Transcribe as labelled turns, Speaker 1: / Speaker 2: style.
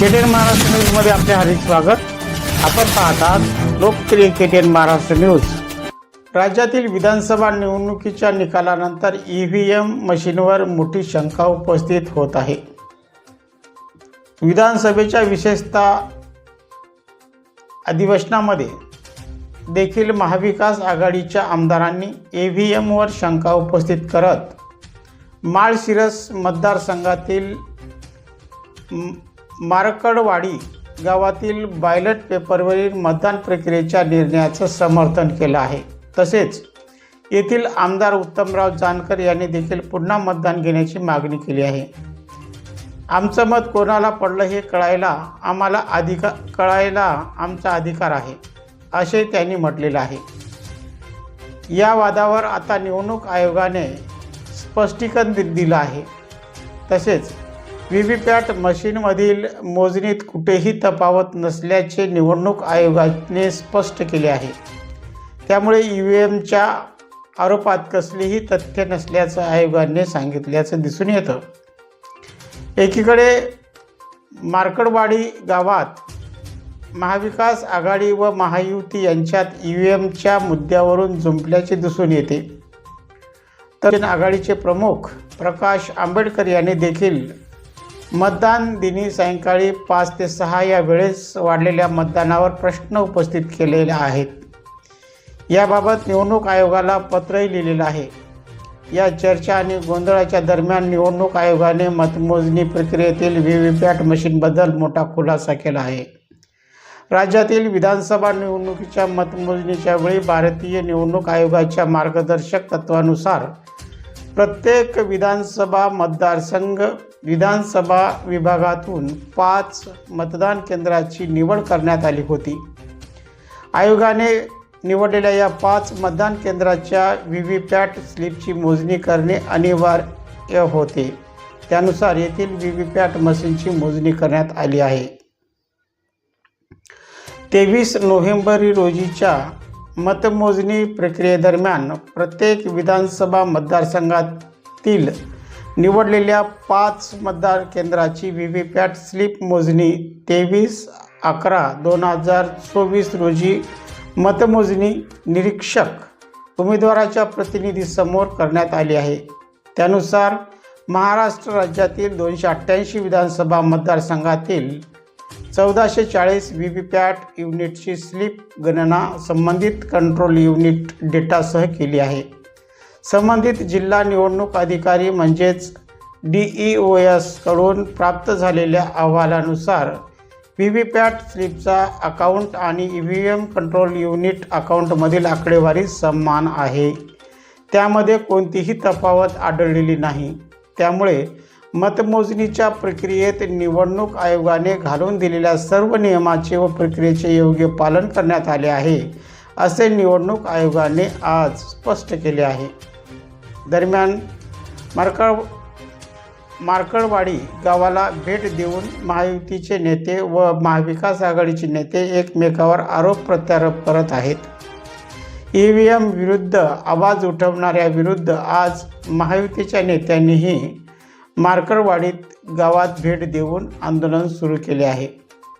Speaker 1: केटेन महाराष्ट्र न्यूजमध्ये आपले हार्दिक स्वागत. आपण पाहतात लोकप्रिय केटेन महाराष्ट्र न्यूज राज्यातील विधानसभा निवडणुकीच्या निकालानंतर ई व्ही एम मशीनवर मोठी शंका उपस्थित होत आहे. विधानसभेच्या विशेषतः अधिवेशनामध्ये देखील महाविकास आघाडीच्या आमदारांनी ए व्ही एमवर शंका उपस्थित करत माळशिरस मतदारसंघातील मारकडवाडी गावातील बायलट पेपरवरील मतदान प्रक्रियेच्या निर्णयाचं समर्थन केलं आहे. तसेच येथील आमदार उत्तमराव जानकर यांनी देखील पुन्हा मतदान घेण्याची मागणी केली आहे. आमचं मत कोणाला पडलं हे कळायला आम्हाला अधिका कळायला आमचा अधिकार आहे असे त्यांनी म्हटलेलं आहे. या वादावर आता निवडणूक आयोगाने स्पष्टीकरण दिलं आहे. तसेच व्ही व्ही पॅट मशीनमधील मोजणीत कुठेही तफावत नसल्याचे निवडणूक आयोगाने स्पष्ट केले आहे. त्यामुळे ई व्ही एमच्या आरोपात कसलीही तथ्य नसल्याचं आयोगाने सांगितल्याचं दिसून येतं. एकीकडे मार्कडवाडी गावात महाविकास आघाडी व महायुती यांच्यात ई व्ही एमच्या मुद्द्यावरून जुंपल्याचे दिसून येते. तर आघाडीचे प्रमुख प्रकाश आंबेडकर यांनी देखील मतदान दिनी सायंकाळी पाच ते सहा या वेळेस वाढलेल्या मतदानावर प्रश्न उपस्थित केलेले आहेत. याबाबत निवडणूक आयोगाला पत्रही लिहिलेलं आहे. या चर्चा आणि गोंधळाच्या दरम्यान निवडणूक आयोगाने मतमोजणी प्रक्रियेतील व्ही व्ही पॅट मशीनबद्दल मोठा खुलासा केला आहे. राज्यातील विधानसभा निवडणुकीच्या मतमोजणीच्या वेळी भारतीय निवडणूक आयोगाच्या मार्गदर्शक तत्वानुसार प्रत्येक विधानसभा मतदारसंघ विधानसभा विभागातून पाच मतदान केंद्राची निवड करण्यात आली होती. आयोगाने निवडलेल्या या पाच मतदान केंद्राच्या व्ही व्ही पॅट स्लिपची मोजणी करणे अनिवार्य होते. त्यानुसार येथील व्ही व्ही पॅट मशीनची मोजणी करण्यात आली आहे. तेवीस नोव्हेंबर रोजीच्या मतमोजणी प्रक्रियेदरम्यान प्रत्येक विधानसभा मतदारसंघातील निवडलेल्या पाच मतदार केंद्राची व्ही व्ही पॅट स्लिप मोजणी तेवीस अकरा दोन हजार चोवीस रोजी मतमोजणी निरीक्षक उमेदवाराच्या प्रतिनिधीसमोर करण्यात आली आहे. त्यानुसार महाराष्ट्र राज्यातील दोनशे अठ्ठ्याऐंशी विधानसभा मतदारसंघातील चौदाशे चाळीस व्ही व्ही पॅट युनिटची स्लिप गणना संबंधित कंट्रोल युनिट डेटासह केली आहे. संबंधित जिल्हा निवडणूक अधिकारी म्हणजेच डी ई ओ एसकडून प्राप्त झालेल्या अहवालानुसार व्ही व्ही पॅट स्लिपचा अकाउंट आणि E V M control unit अकाउंटमधील आकडेवारी समान आहे. त्यामध्ये कोणतीही तफावत आढळलेली नाही. त्यामुळे मतमोजणीच्या प्रक्रियेत निवडणूक आयोगाने घालून दिलेल्या सर्व नियमाचे व प्रक्रियेचे योग्य पालन करण्यात आले आहे. असे निवडणूक आयोगाने आज स्पष्ट केले आहे. दरम्यान मार्कळ मार्कळवाडी गावाला भेट देऊन महायुतीचे नेते व महाविकास आघाडीचे नेते एकमेकावर आरोप प्रत्यारोप करत आहेत. ई व्ही एम विरुद्ध आवाज उठवणाऱ्या विरुद्ध आज महायुतीच्या नेत्यांनीही मार्कळवाडीत गावात भेट देऊन आंदोलन सुरू केले आहे.